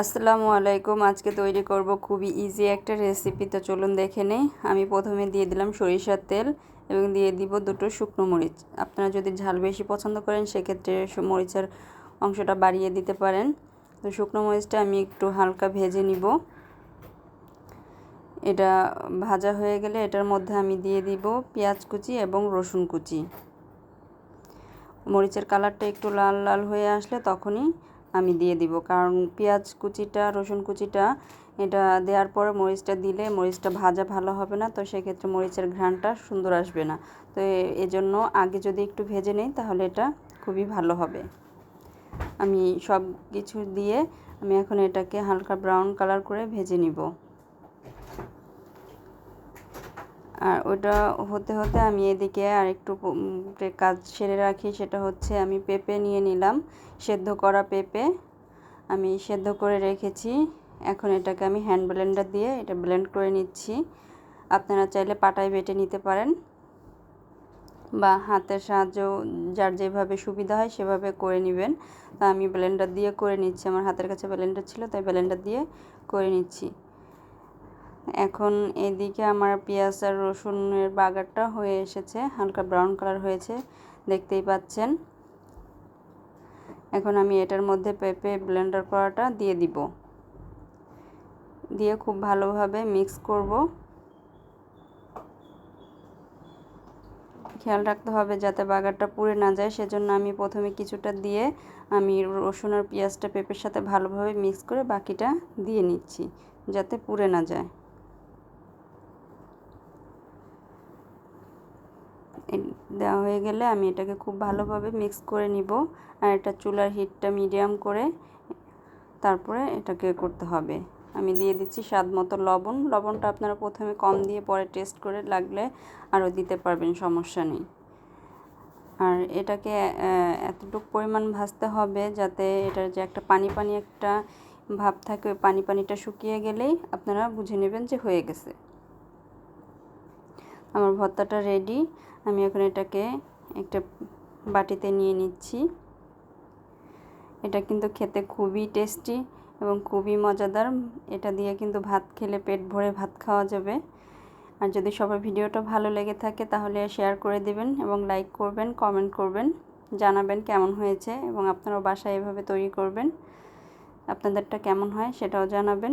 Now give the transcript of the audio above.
আসসালামু আলাইকুম। আজকে তৈরি করব খুবই ইজি একটা রেসিপি তো চলুন দেখে নেই। আমি প্রথমে দিয়ে দিলাম সরিষার তেল এবং দিয়ে দিব দুটো শুকনো মরিচ। আপনারা যদি ঝাল বেশি পছন্দ করেন, সেক্ষেত্রে মরিচের অংশটা বাড়িয়ে দিতে পারেন। তো শুকনো মরিচটা আমি একটু হালকা ভেজে নিব। এটা ভাজা হয়ে গেলে এটার মধ্যে আমি দিয়ে দিব পেঁয়াজ কুচি এবং রসুন কুচি। মরিচের কালারটা একটু লাল লাল হয়ে আসলে তখনই আমি দিয়ে দিব। কারণ পেঁয়াজ কুচিটা, রসুন কুচিটা, এটা দেওয়ার পরে মরিচটা দিলে মরিচটা ভাজা ভালো হবে না, তো সেক্ষেত্রে মরিচের ঘ্রাণটা সুন্দর আসবে না। তো এজন্য আগে যদি একটু ভেজে নেই তাহলে এটা খুবই ভালো হবে। আমি সব কিছু দিয়ে আমি এখন এটাকে হালকা ব্রাউন কালার করে ভেজে নিব। আর ওটা হতে হতে আমি এদিকে আর একটু কাজ সেরে রাখি সেটা হচ্ছে আমি পেঁপে নিয়ে নিলাম, সেদ্ধ করা পেঁপে। আমি সেদ্ধ করে রেখেছি। এখন এটাকে আমি হ্যান্ড ব্লেন্ডার দিয়ে এটা ব্লেন্ড করে নিচ্ছি। আপনারা চাইলে পাটায় বেটে নিতে পারেন বা হাতের সাহায্য যার যেভাবে সুবিধা হয় সেভাবে করে নেবেন। তা আমি ব্লেন্ডার দিয়ে করে নিচ্ছি। আমার হাতের কাছে ব্লেন্ডার ছিল, তাই ব্লেন্ডার দিয়ে করে নিচ্ছি। এখন এদিকে আমার পেঁয়াজ আর রসুনের বাগারটা হয়ে এসেছে, হালকা ব্রাউন কালার হয়েছে, দেখতেই পাচ্ছেন। এখন আমি এটার মধ্যে পেঁপে ব্লেন্ডার করাটা দিয়ে দিব। দিয়ে খুব ভালোভাবে মিক্স করব। খেয়াল রাখতে হবে যাতে বাগারটা পুড়ে না যায়, সেজন্য আমি প্রথমে কিছুটা দিয়ে আমি রসুন আর পেঁয়াজটা পেঁপের সাথে ভালোভাবে মিক্স করে বাকিটা দিয়ে নিচ্ছি, যাতে পুড়ে না যায়। দেওয়া হয়ে গেলে আমি এটাকে খুব ভালোভাবে মিক্স করে নিব। আর এটা চুলার হিটটা মিডিয়াম করে তারপরে এটাকে করতে হবে। আমি দিয়ে দিচ্ছি স্বাদ মতো লবণ। লবণটা আপনারা প্রথমে কম দিয়ে পরে টেস্ট করে লাগলে আরও দিতে পারবেন, সমস্যা নেই। আর এটাকে এতটুকু পরিমাণ ভাজতে হবে যাতে এটার যে একটা পানি পানি একটা ভাব থাকে, ওই পানি পানিটা শুকিয়ে গেলেই আপনারা বুঝে নেবেন যে হয়ে গেছে। আমার ভর্তাটা রেডি আমি এখন এটাকে একটা বাটিতে নিয়ে নিচ্ছি। এটা কিন্তু খেতে খুবই টেস্টি এবং খুবই মজাদার। এটা দিয়ে কিন্তু ভাত খেলে পেট ভরে ভাত খাওয়া যাবে। আর যদি সবার ভিডিওটা ভালো লেগে থাকে তাহলে শেয়ার করে দিবেন এবং লাইক করবেন কমেন্ট করবেন, জানাবেন কেমন হয়েছে এবং আপনারাও বাসায় এভাবে তৈরি করবেন। আপনাদেরটা কেমন হয় সেটাও জানাবেন।